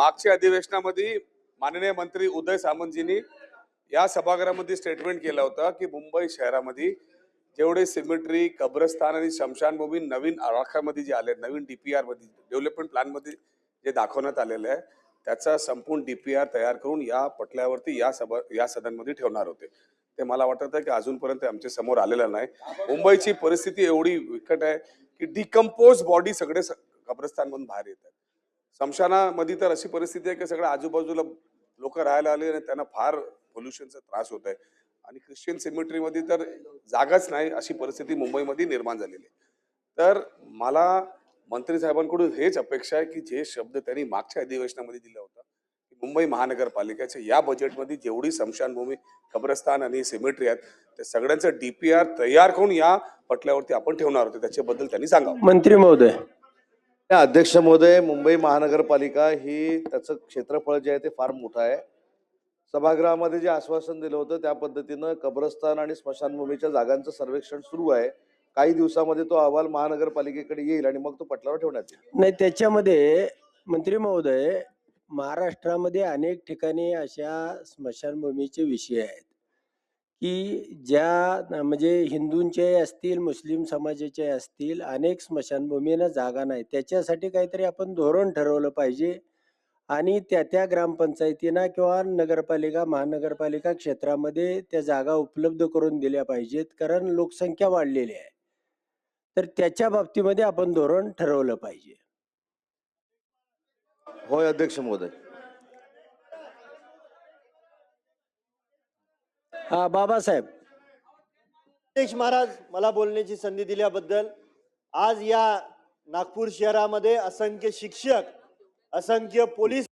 मागच्या अधिवेशनामध्ये माननीय मंत्री उदय सामंतजींनी या सभागृहामध्ये स्टेटमेंट केलं होतं की मुंबई शहरामध्ये जेवढे सिमेट्री कब्रस्तान आणि स्मशानभूमी नवीन आराखड्यामध्ये जे आले नवीन डी पी आरमध्ये डेव्हलपमेंट प्लॅनमध्ये जे दाखवण्यात आलेलं आहे त्याचा संपूर्ण डी पी आर तयार करून या पटल्यावरती या सभा या सदनमध्ये ठेवणार होते. ते मला वाटत आहे की अजूनपर्यंत आमच्यासमोर आलेलं नाही. मुंबईची परिस्थिती एवढी विकट आहे की डिकम्पोज बॉडी सगळे स- कब्रस्तानमधून बाहेर येत स्मशानामध्ये तर अशी परिस्थिती आहे की सगळ्या आजूबाजूला लोक राहायला आले आणि त्यांना फार पोल्युशनचा त्रास होत आहे. आणि ख्रिश्चन सिमेट्रीमध्ये तर जागाच नाही अशी परिस्थिती मुंबईमध्ये निर्माण झालेली आहे. तर मला मंत्री साहेबांकडून हेच अपेक्षा आहे की जे शब्द त्यांनी मागच्या अधिवेशनामध्ये दिला होता की मुंबई महानगरपालिकेच्या या बजेटमध्ये जेवढी स्मशानभूमी कब्रस्तान आणि सिमेट्री आहेत त्या सगळ्यांचं डीपीआर तयार करून या पटल्यावरती आपण ठेवणार होतो. त्याच्याबद्दल त्यांनी सांगा मंत्री महोदय अध्यक्ष महोदय मुंबई महानगरपालिका ही त्याचं क्षेत्रफळ जे आहे ते फार मोठं आहे. सभागृहामध्ये जे आश्वासन दिलं होतं त्या पद्धतीनं कब्रस्तान आणि स्मशानभूमीच्या जागांचं सर्वेक्षण सुरू आहे. काही दिवसामध्ये तो अहवाल महानगरपालिकेकडे येईल आणि मग तो पटलावर ठेवण्यात येईल. नाही त्याच्यामध्ये मंत्री महोदय महाराष्ट्रामध्ये अनेक ठिकाणी अशा स्मशानभूमीचे विषय आहेत. की ज्या म्हणजे हिंदूंचे असतील मुस्लिम समाजाचे असतील अनेक स्मशानभूमींना जागा नाही. त्याच्यासाठी काहीतरी आपण धोरण ठरवलं पाहिजे आणि त्या त्या ग्रामपंचायतींना किंवा नगरपालिका महानगरपालिका क्षेत्रामध्ये त्या जागा उपलब्ध करून दिल्या पाहिजेत कारण लोकसंख्या वाढलेली आहे. तर त्याच्या बाबतीमध्ये आपण धोरण ठरवलं पाहिजे. होय अध्यक्ष महोदय. हा बाबासाहेब. अध्यक्ष महाराज मला बोलण्याची संधी दिल्याबद्दल आज या नागपूर शहरामध्ये असंख्य शिक्षक असंख्य पोलीस